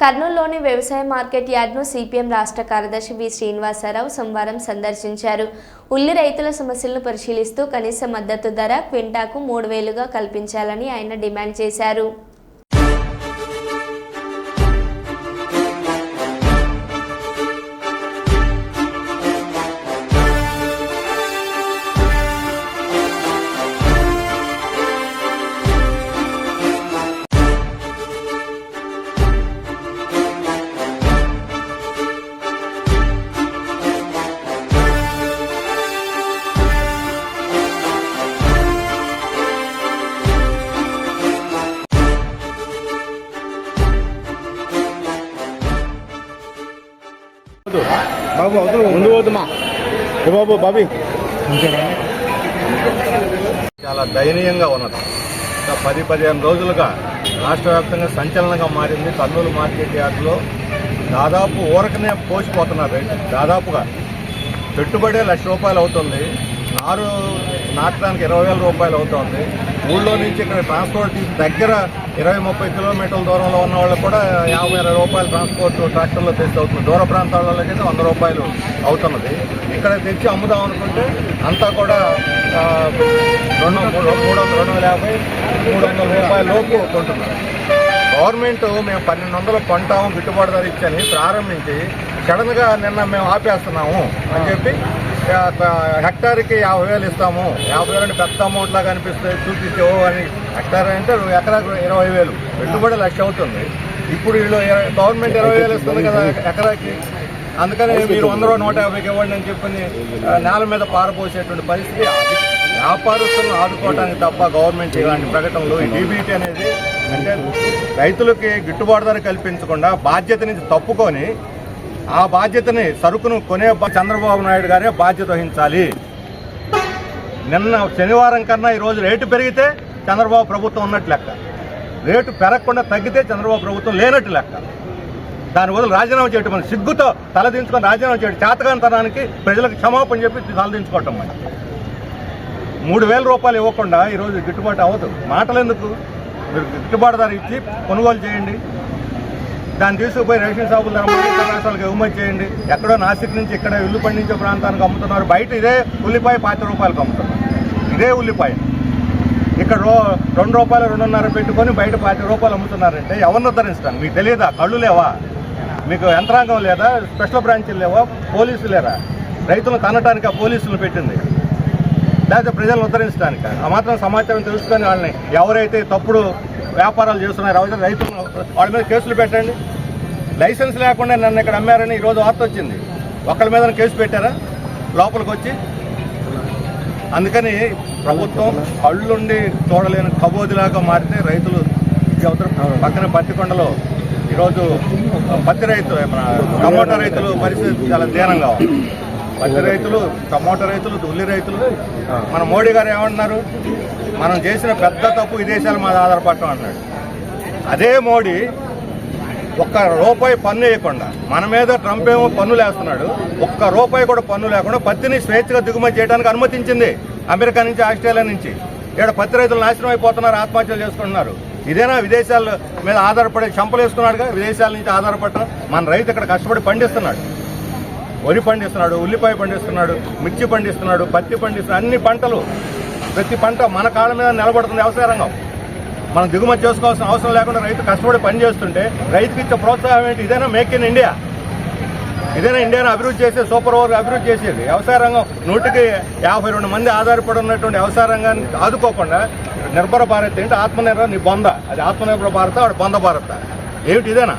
కర్నూలులోని వ్యవసాయ market యార్డ్ను CPM రాష్ట్ర కార్యదర్శి వి శ్రీనివాసరావు సోమవారం సందర్శించారు. ఉల్లి రైతుల సమస్యలను పరిశీలిస్తూ కనీస మద్దతు ధర క్వింటాకు మూడు వేలుగా కల్పించాలని ఆయన డిమాండ్ చేశారు. బాబు అవతల ముందు పోతున్నా. ఏ బాబు బాబీ. చాలా దయనీయంగా ఉన్నది. పది పదిహేను రోజులుగా రాష్ట్ర వ్యాప్తంగా సంచలనంగా మారింది. కర్నూలు మార్కెట్ యార్డులో దాదాపు ఊరకనే పోసిపోతున్నారు దాదాపుగా పెట్టుబడే లక్ష రూపాయలు అవుతుంది. నారు నాటడానికి ఇరవై వేల రూపాయలు అవుతుంది. ఊళ్ళో నుంచి ఇక్కడ ట్రాన్స్పోర్ట్ దగ్గర ఇరవై ముప్పై కిలోమీటర్ల దూరంలో ఉన్న వాళ్ళకి కూడా యాభై ఇరవై రూపాయలు ట్రాన్స్పోర్ట్ ట్రాక్టర్లో తెచ్చి అవుతుంది. దూర ప్రాంతాలలో అయితే వంద రూపాయలు అవుతున్నది. ఇక్కడ తెచ్చి అమ్ముదాం అనుకుంటే అంతా కూడా రెండు మూడు మూడు వందల రెండు వందల యాభై మూడు వందల రూపాయల లోపు కొంటున్నారు. గవర్నమెంట్ మేము పన్నెండు వందలు కొంటాము గిట్టుబాటు ధర ఇచ్చని ప్రారంభించి సడన్గా నిన్న మేము ఆపేస్తున్నాము అని చెప్పి హెక్టార్కి యాభై వేలు ఇస్తాము. యాభై వేలు అంటే పెద్ద అమౌంట్ లాగా అనిపిస్తుంది చూపిస్తే ఓ అని హెక్టార్ అంటే ఎకరాకు ఇరవై వేలు. పెట్టుబడి లక్ష అవుతుంది. ఇప్పుడు వీళ్ళు గవర్నమెంట్ ఇరవై వేలు ఇస్తుంది కదా ఎకరాకి. అందుకని మీరు వంద రూపాయలు నూట యాభైకి ఇవ్వండి అని చెప్పని ఆ, నేల మీద పారపోసేటువంటి పరిస్థితి వ్యాపారస్తులను ఆదుకోవడానికి తప్ప గవర్నమెంట్ ఇలాంటి ప్రకటనలు ఈ డీబీటీ అనేది అంటే రైతులకి గిట్టుబాటు ధర కల్పించకుండా బాధ్యత నుంచి తప్పుకొని ఆ బాధ్యతని సరుకును కొనే చంద్రబాబు నాయుడు గారే బాధ్యత వహించాలి. నిన్న శనివారం కన్నా ఈరోజు రేటు పెరిగితే చంద్రబాబు ప్రభుత్వం ఉన్నట్టు లెక్క. రేటు పెరగకుండా తగ్గితే చంద్రబాబు ప్రభుత్వం లేనట్టు లెక్క. దాని బదులు రాజీనామా చేయటం మన సిగ్గుతో తలదించుకొని రాజీనామా చేయడం చేతగానితనానికి ప్రజలకు క్షమాపణ చెప్పి తలదించుకోవటం మన మూడు వేల రూపాయలు ఇవ్వకుండా ఈరోజు గిట్టుబాటు అవ్వదు. మాటలు ఎందుకు? మీరు గిట్టుబాటు ధర ఇచ్చి కొనుగోలు చేయండి. దాన్ని తీసుకుపోయి రేషన్ షాపులు ధర రాష్ట్రాలకు ఎగుమతి చేయండి. ఎక్కడో నాసిక్ నుంచి ఇక్కడ ఇల్లు పండించే ప్రాంతానికి అమ్ముతున్నారు. బయట ఇదే ఉల్లిపాయ పాతి రూపాయలకు అమ్ముతున్నారు. ఇదే ఉల్లిపాయ. ఇక్కడ రో రెండు రూపాయలు రెండున్నర పెట్టుకొని బయట పాతి రూపాయలు అమ్ముతున్నారంటే ఎవరిని ఉద్ధరిస్తాను మీకు తెలియదా? కళ్ళు లేవా? మీకు యంత్రాంగం లేదా? స్పెషల్ బ్రాంచీలు లేవా? పోలీసులు లేరా? రైతులను తనటానికి ఆ పోలీసులు పెట్టింది? లేకపోతే ప్రజలను ఉద్ధరించడానికి ఆ మాత్రం సమాచారం తెలుసుకొని వాళ్ళని ఎవరైతే తప్పుడు వ్యాపారాలు చేస్తున్నారో ఎవరైతే రైతులను వాళ్ళ మీద కేసులు పెట్టండి. లైసెన్స్ లేకుండా నన్ను ఇక్కడ అమ్మారని ఈరోజు వార్త వచ్చింది. ఒకళ్ళ మీద కేసు పెట్టారా? లోపలికి వచ్చి? అందుకని ప్రభుత్వం కళ్ళుండి చూడలేని కబోదిలాగా మారితే రైతులు అవతల పక్కన పత్తికొండలో ఈరోజు పత్తి రైతు మన టమోటా రైతులు పరిస్థితి చాలా దీనంగా ఉంది. పత్తి రైతులు టమోటా రైతులు ఉల్లి రైతులు మన మోడీ గారు ఏమంటున్నారు? మనం చేసిన పెద్ద తప్పు విదేశాల మీద ఆధారపడటం అన్నాడు అదే మోడీ ఒక్క రూపాయి పన్ను వేయకుండా మన మీద ట్రంప్ ఏమో పన్నులు వేస్తున్నాడు. ఒక్క రూపాయి కూడా పన్ను లేకుండా పత్తిని స్వేచ్ఛగా దిగుమతి చేయడానికి అనుమతించింది అమెరికా నుంచి ఆస్ట్రేలియా నుంచి. ఇక్కడ పత్తి రైతులు నాశనం అయిపోతున్నారు ఆత్మహత్యలు చేసుకుంటున్నారు. ఇదేనా విదేశాల మీద ఆధారపడే చంపలేసుకున్నాడుగా విదేశాల నుంచి ఆధారపడటం? మన రైతు ఇక్కడ కష్టపడి పండిస్తున్నాడు. వరి పండిస్తున్నాడు ఉల్లిపాయ పండిస్తున్నాడు మిర్చి పండిస్తున్నాడు పత్తి పండిస్తున్నాడు అన్ని పంటలు. ప్రతి పంట మన కాళ్ళ మీద నిలబడుతుంది వ్యవసాయ రంగం మనం దిగుమతి చేసుకోవాల్సిన అవసరం లేకుండా రైతు కష్టపడి పని చేస్తుంటే రైతుకి ఇచ్చే ప్రోత్సాహం ఏంటి? ఇదేనా మేక్ ఇన్ ఇండియా ఇదేనా ఇండియాను అభివృద్ధి చేసే సూపర్ ఓవర్ అభివృద్ధి చేసేది? వ్యవసాయ రంగం నూటికి యాభై రెండు మంది ఆధారపడి ఉన్నటువంటి వ్యవసాయ రంగాన్ని ఆదుకోకుండా నిర్భర భారత్ ఏంటి? ఆత్మనిర్భర నీ బొంద. అది ఆత్మనిర్భర భారత వాడు బొంద భారత. ఏమిటి ఇదేనా?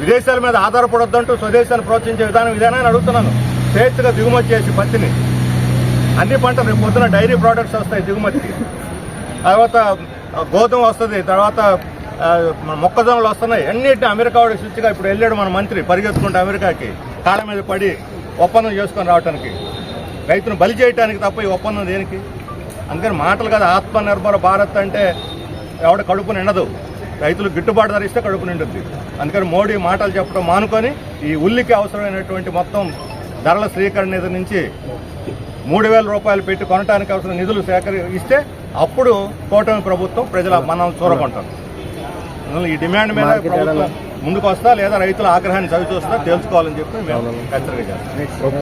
విదేశాల మీద ఆధారపడొద్దంటూ స్వదేశాన్ని ప్రోత్సహించే విధానం ఇదేనా అని అడుగుతున్నాను. స్వేచ్ఛగా దిగుమతి చేసి పత్తిని. అన్ని పంటలు రేపు పొద్దున డైరీ ప్రోడక్ట్స్ వస్తాయి దిగుమతికి. తర్వాత గోధుమ వస్తుంది తర్వాత మన మొక్కజొన్నలు వస్తున్నాయి. అన్నిటిని అమెరికా వాడు స్విచ్గా ఇప్పుడు వెళ్ళాడు మన మంత్రి పరిగెత్తుకుంటే అమెరికాకి. కాళ్ళ మీద పడి ఒప్పందం చేసుకొని రావడానికి రైతును బలి చేయడానికి తప్ప ఈ ఒప్పందం దేనికి? అందుకని మాటలు కదా ఆత్మనిర్భర భారత్ అంటే ఎవడ కడుపు నిండదు. రైతులు గిట్టుబాటు ధర ఇస్తే కడుపు నిండుద్ది. అందుకని మోడీ మాటలు చెప్పడం మానుకొని ఈ ఉల్లికి అవసరమైనటువంటి మొత్తం ధరల స్వీకరణ నిధి నుంచి మూడు వేల రూపాయలు పెట్టి కొనడానికి అవసరం నిధులు సేకరి ఇస్తే అప్పుడు కూటమి ప్రభుత్వం ప్రజల మనం చూరకుంటాం ఈ డిమాండ్ మీద ప్రభుత్వం ముందుకు వస్తా లేదా రైతుల ఆగ్రహాన్ని చవి చూస్తా తెలుసుకోవాలని చెప్పి మేము హెచ్చరిక చేస్తాం.